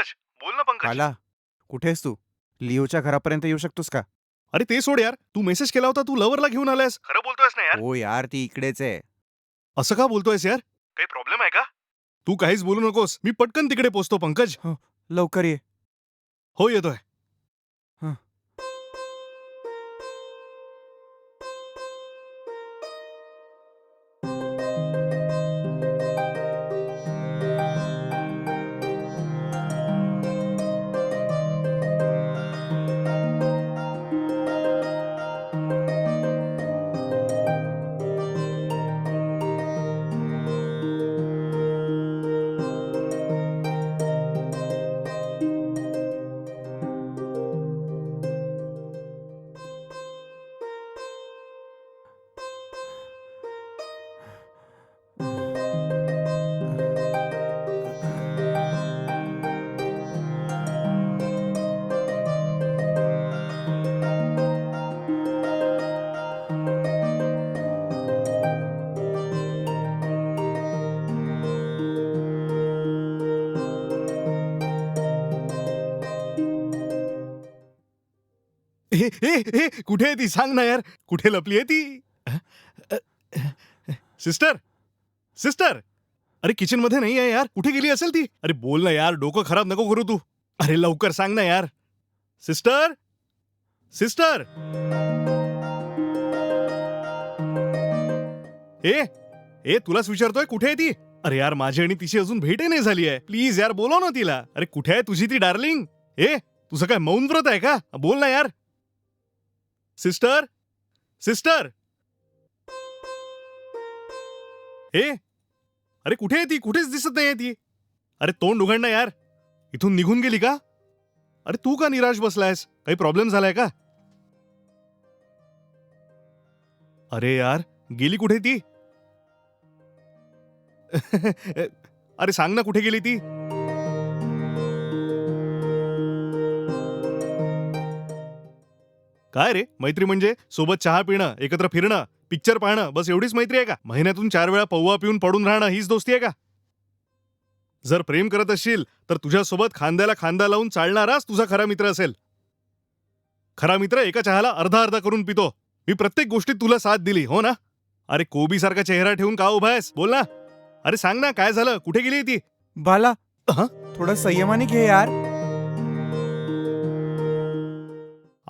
पंकज बोल ना पंकज. आला कुठेस तू? लिओच्या घरापर्यंत येऊ शकतोस का? अरे ते सोड यार तू मेसेज केला होता तू लवरला घेऊन आलायस. खरं बोलतोयस ना यार. हो यार ती इकडेच आहे. असं का बोलतोयस यार? काही प्रॉब्लेम आहे का? तू काहीच बोलू नकोस मी पटकन तिकडे पोचतो पंकज. लवकर ये. हो येतोय. हे कुठे आहे ती? सांग ना यार. कुठे लपली आहे ती? Sister sister. अरे किचनमध्ये नाही आहे यार. कुठे गेली असेल ती? अरे बोल ना यार. डोकं खराब नको करू तू. अरे लवकर सांग ना यार. Sister sister. ए ए तुलाच विचारतोय कुठे आहे ती? अरे यार माझी आणि तिची अजून भेटही नाही झाली आहे. प्लीज यार बोलव ना तिला. अरे कुठे आहे तुझी ती डार्लिंग? ए तुझं काय मौन व्रत आहे का? बोल ना यार. सिस्टर? सिस्टर? ए अरे कुठे आहे ती? कुठेच दिसत नाही ती. अरे तोंड उघड ना यार. इथून निघून गेली का? अरे तू का निराश बसलायस? काही प्रॉब्लेम झालाय का? अरे यार गेली कुठे ती? अरे सांग ना कुठे गेली ती? काय रे? मैत्री म्हणजे? सोबत चहा पिणं एकत्र फिरणं पिक्चर पाहणं बस एवढीच मैत्री आहे का? महिन्यातून चार वेळा पौवा पिऊन पडून राहणं हीच दोस्ती आहे का? जर प्रेम करत असशील तर तुझ्यासोबत खांद्याला खांदा लावून चालणाराच तुझा खरा मित्र असेल. खरा मित्र एका चहाला अर्धा अर्धा करून पितो. मी प्रत्येक गोष्टीत तुला साथ दिली हो ना? अरे कोबी सारखा चेहरा ठेवून का उभा आहेस? बोल ना. अरे सांग ना काय झालं? कुठे गेली ती? बाला? थोडं संयमाने घे यार.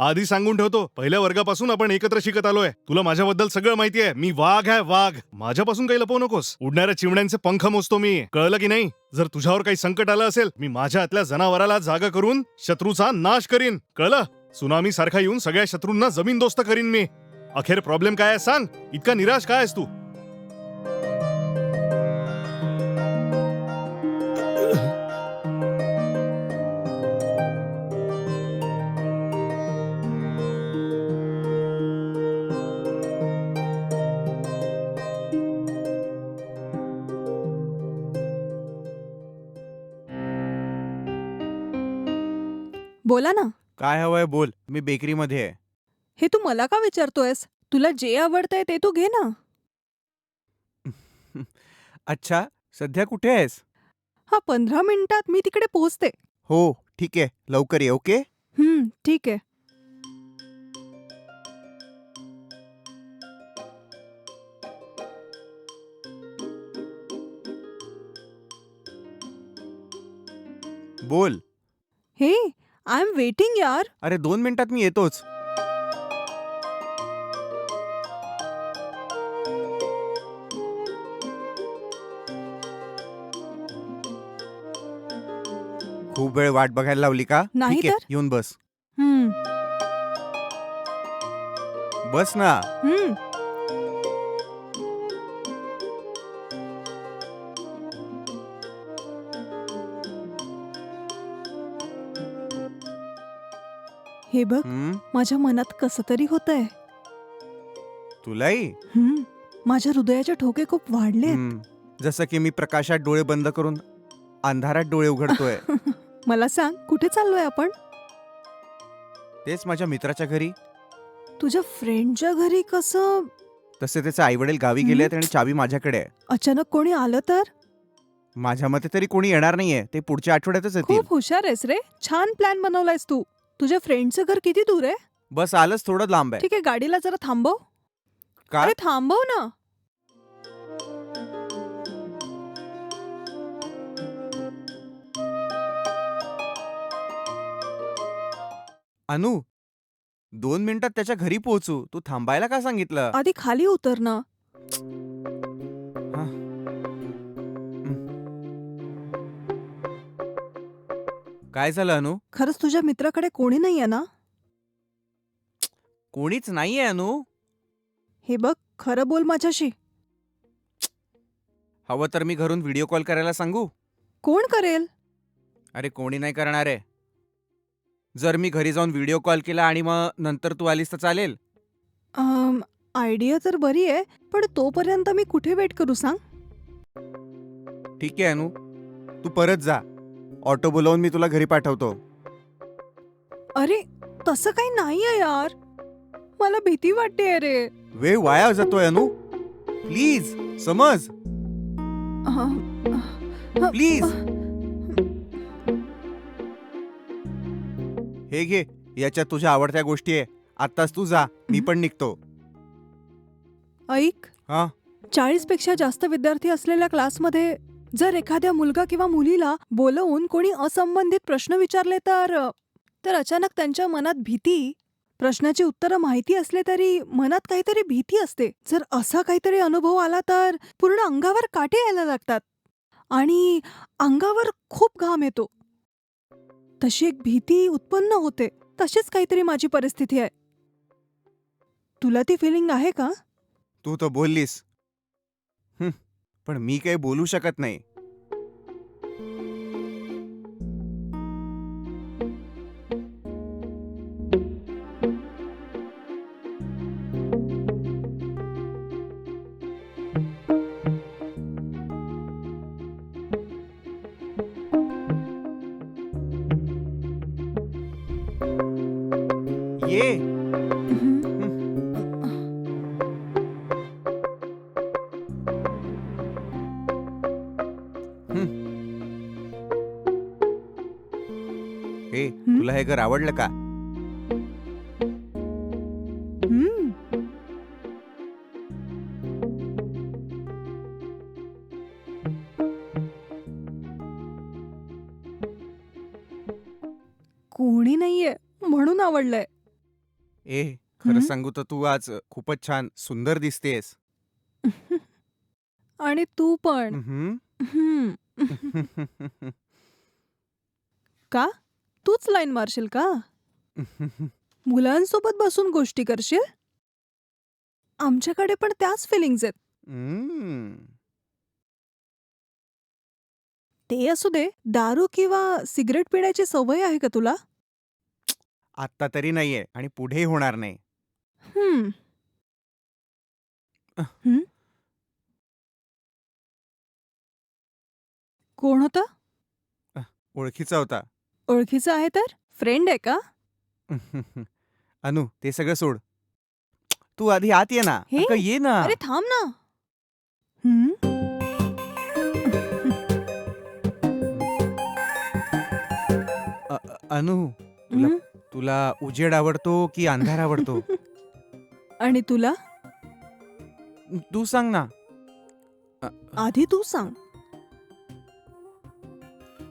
आधी सांगून ठेवतो पहिल्या वर्गापासून आपण एकत्र शिकत आलोय. तुला माझ्याबद्दल सगळं माहिती आहे मी वाघ आहे वाघ. माझ्यापासून काही लपवू नकोस. उडणाऱ्या चिमण्यांचे पंख मोजतो मी. कळलं की नाही? जर तुझ्यावर काही संकट आलं असेल मी माझ्या आतल्या जनावराला जागा करून शत्रूचा नाश करीन. कळलं? सुनामी सारखा येऊन सगळ्या शत्रूंना जमीन दोस्त करीन मी. अखेर प्रॉब्लेम काय आहे सांग? इतका निराश काय आहेस तू? बोला ना. काय हवंय बोल मी बेकरीमध्ये आहे. हे तू मला का विचारतोयस? तुला जे आवडतंय ते तू घे ना. अच्छा सध्या कुठे आहेस? हा पंधरा मिनिटात मी तिकडे पोहोचते. हो ठीक आहे लवकर ये ओके? हम्म ठीक आहे. बोल. हे आय एम वेटिंग यार अरे दोन मिनिटात मी येतोच. खूप वेळ वाट बघायला लावली का? नाही ठीक आहे तर. येऊन बस. हम्म. बस ना. हम्म. हे बघ हं? माझ्या मनात कसं तरी होतंय. तुलाही हम्म माझ्या हृदयाचे ठोके खूप वाढले हं. जसं की मी प्रकाशात डोळे बंद करून अंधारात डोळे उघडतोय. मला सांग कुठे चाललोय आपण? तेच माझ्या मित्राच्या घरी. तुझ्या फ्रेंडच्या घरी कसं? तसे त्याचे आई वडील गावी गेले आहेत आणि चावी माझ्याकडे आहे. अचानक कोणी आलं तर? माझ्या मते तरी कोणी येणार नाहीये ते पुढच्या आठवड्यातच येतील. खूप हुशार आहेस रे छान प्लॅन बनवलायस तू. तुझ्या फ्रेंडचं घर किती दूर आहे? बस आलंच थोडं लांब आहे. ठीक आहे गाडीला जरा थांबव. का? अरे थांबव ना. अनु दोन मिनिटात त्याच्या घरी पोहोचू. तू थांबायला का सांगितलं? आधी खाली उतर ना काय झालं अनु? खरंच तुझ्या मित्राकडे कोणी नाहीये ना? कोणीच नाहीये अनु. हे बघ खरं बोल माझ्याशी. हवं तर मी घरून व्हिडिओ कॉल करायला सांगू? कोण करेल? अरे कोणी नाही करणार आहे. जर मी घरी जाऊन व्हिडिओ कॉल केला आणि मग नंतर तू आलीस तर चालेल? अम, आयडिया तर बरी आहे पण तोपर्यंत मी कुठे वेट करू सांग? ठीक आहे अनु. तू परत जा. ऑटो बोलवून मी तुला घरी पाठवतो. अरे तसं काही नाहीये यार. मला भीती वाटते रे वेळ वाया जातोय अनु. प्लीज समज. प्लीज हे घे याच्यात तुझ्या आवडत्या गोष्टी आहे. आत्ताच तू जा मी पण निघतो. ऐक. हा? चाळीसपेक्षा जास्त विद्यार्थी असलेल्या क्लासमध्ये जर एखाद्या मुलगा किंवा मुलीला बोलवून कोणी असंबंधित प्रश्न विचारले तर तर अचानक त्यांच्या मनात भीती प्रश्नाची उत्तरं माहिती असले तरी मनात काहीतरी भीती असते. जर असा काहीतरी अनुभव आला तर पूर्ण अंगावर काटे यायला लागतात आणि अंगावर खूप घाम येतो. तशी एक भीती उत्पन्न होते. तशीच काहीतरी माझी परिस्थिती आहे. तुला ती फिलिंग आहे का? तू तर बोललीस. पण मी काही बोलू शकत नाही. हे घर आवडलं का हम्म. कोणी नाहीये म्हणून आवडलंय ए खरं हं? सांगू तर तू आज खूपच छान सुंदर दिसतेस आणि तू पण? हम्म. का तूच लाईन मारशील का? मुलांसोबत बसून गोष्टी करशील? आमच्याकडे पण त्याच फिलिंग्स आहेत. ते असू दे दारू किंवा सिगरेट पिण्याची सवय आहे का तुला? आत्ता तरी नाहीये आणि पुढेही होणार नाही. हम्म. अह. कोण होता? ओळखीचा होता. ओळखीचा आहे तर? फ्रेंड आहे का? अनु ते सगळं सोड. तू आधी आत ये ना. हे? अगं, ये ना. अरे थांब ना. हं? अ- अ- अनु तुला? तुला उजेड आवडतो की अंधार आवडतो? आणि तुला? तू सांग ना. आधी तू सांग.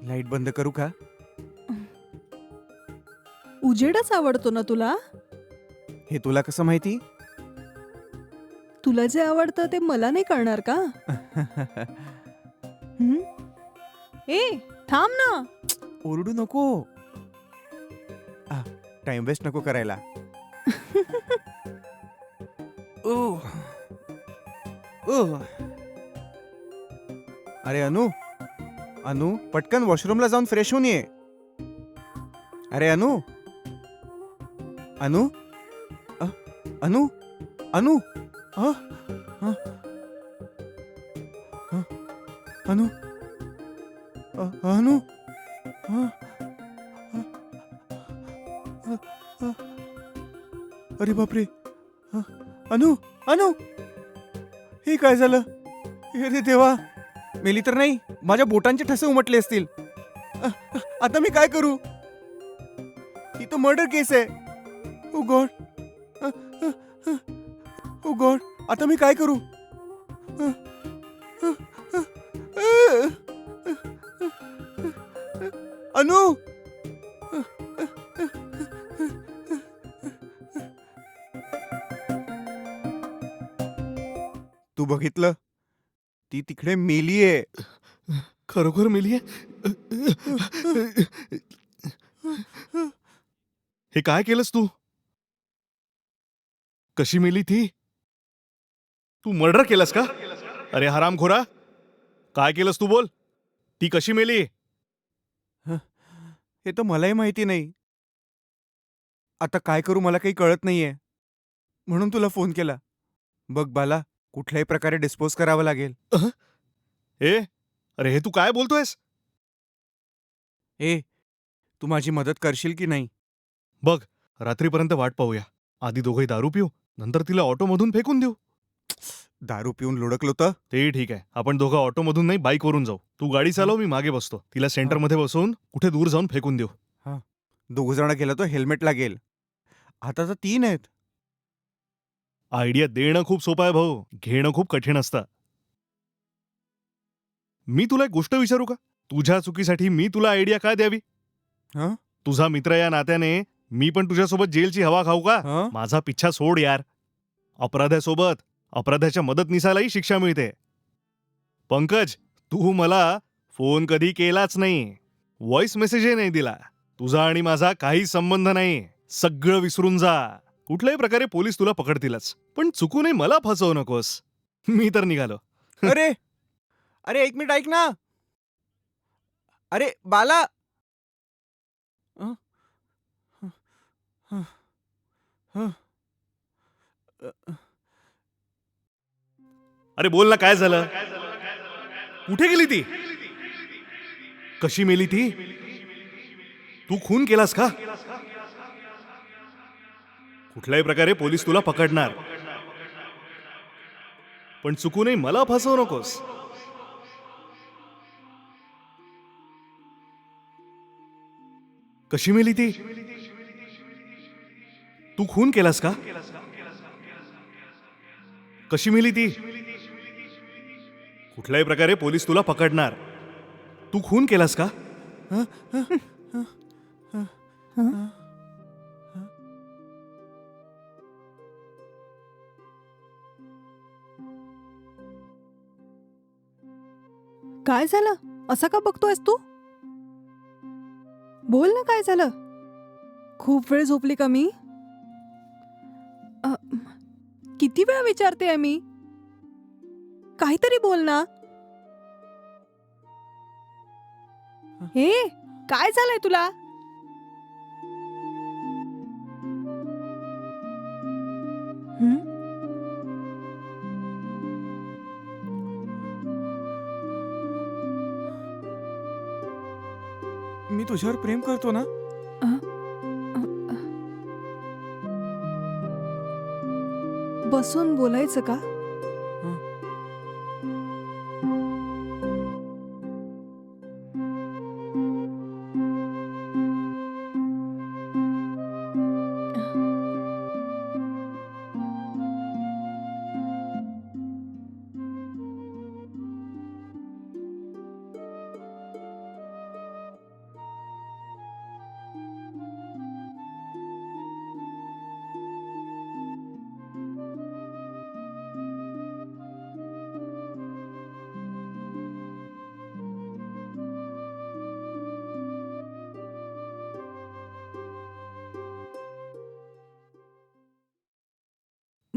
लाइट बंद करू का? उजेडच आवडतो ना तुला? हे तुला कसं माहिती? तुला जे आवडतं ते मला नाही कळणार का? हं? ए थांब ना. ओरडू नको. टाइम वेस्ट नको करायला. ओह. ओह. अरे अनु अनु पटकन वॉशरूमला जाऊन फ्रेश होऊन ये. अरे अनु अनु? अ, अनु? अनु? अ, अ, अ, अनु? अ, अनु? अ, अ, अ, अ. अरे बापरे! अ, अनु? अनु? हे काय झालं? हे रे देवा! मेली तर नाही माझ्या बोटांचे ठसे उमटले असतील. अ, आता मी काय करू? ही तो मर्डर केस आहे. ओ गॉड ओ गॉड आता मी काय करू अनु तू बघितलं ती तिकडे मेलीये खरोखर मेली हे काय केलंस तू कशी मेली ती? तू मर्डर केलंस का? अरे हरामखोरा काय केलंस तू बोल? ती कशी मेली? हे तर मलाही माहिती नाही. आता काय करू मला काही कळत नाहीये. म्हणून तुला फोन केला. बघ बाला कुठल्याही प्रकारे डिस्पोज करावं लागेल. ए? अरे हे तू काय बोलतोयस? ए तू माझी मदत करशील की नाही? रात्रीपर्यंत वाट पाहूया. आधी दोघंही दारू पिऊ नंतर तिला ऑटोमधून फेकून देऊ. दारू पिऊन लुडकलो तर? ते ठीक आहे. आपण दोघं ऑटोमधून नाही बाईकवरून जाऊ. तू गाडी चालव मी मागे बसतो. तिला सेंटरमध्ये बसवून कुठे दूर जाऊन फेकून देऊ. दोघ जण गेला तो हेल्मेट लागेल. आता तर तीन आहेत. आयडिया देणं खूप सोपं आहे भाऊ. घेणं खूप कठीण असतं. मी तुला एक गोष्ट विचारू का? तुझ्या चुकीसाठी मी तुला आयडिया काय द्यावी? हं? तुझा मित्र या नात्याने मी पण तुझ्यासोबत जेलची हवा खाऊ का? हं? माझा पिच्छा सोड यार. अपराध्यासोबत अपराध्याच्या मदतनीसालाही शिक्षा मिळते. पंकज तू मला फोन कधी केलाच नाही. व्हॉइस मेसेजही नाही दिला. तुझा आणि माझा काही संबंध नाही. सगळं विसरून जा. कुठल्याही प्रकारे पोलीस तुला पकडतीलच. पण चुकूनही मला फसवू नकोस. मी तर निघालो. अरे! अरे एक मिनिट ऐक ना. अरे बाला! अं? हं. हं. अरे बोल ना काय झालं? कुठे गेली ती? कशी मेली ती? तू खून केलास का? कुठल्याही प्रकारे पोलीस तुला पकडणार. पण चुकूनही मला फसवू नकोस. कशी मेली ती? तू खून केलास का? कशी मेली ती? कुठल्याही प्रकारे पोलीस तुला पकडणार. तू खून केलास का? काय झालं? असं का बघतोयस तू? बोल ना काय झालं? खूप वेळ झोपली का मी? किती वेळा विचारते मी? काहीतरी बोल ना. हे काय झालंय तुला? मी तुझ्यावर प्रेम करतो ना. बसून बोलायचं का?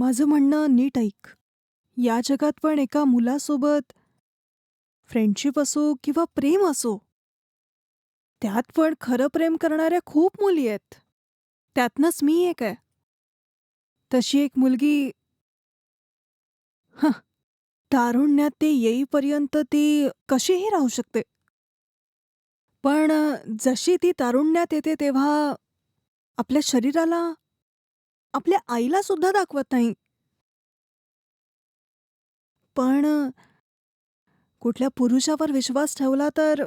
माझं म्हणणं नीट ऐक. या जगात पण एका मुलासोबत फ्रेंडशिप असो किंवा प्रेम असो त्यात पण खरं प्रेम करणाऱ्या खूप मुली आहेत. त्यातनंच मी एक आहे. तशी एक मुलगी ह तारुण्यात ते येईपर्यंत ती कशीही राहू शकते. पण जशी ती तारुण्यात येते तेव्हा आपल्या शरीराला आपल्या आईला सुद्धा दाखवत नाही. पण कुठल्या पुरुषावर विश्वास ठेवला तर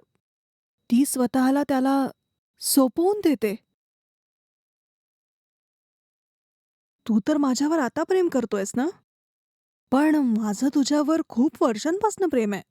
ती स्वतःला त्याला सोपवून देते. तू तर माझ्यावर आता प्रेम करतोयस ना? पण माझं तुझ्यावर खूप वर्षांपासून प्रेम आहे.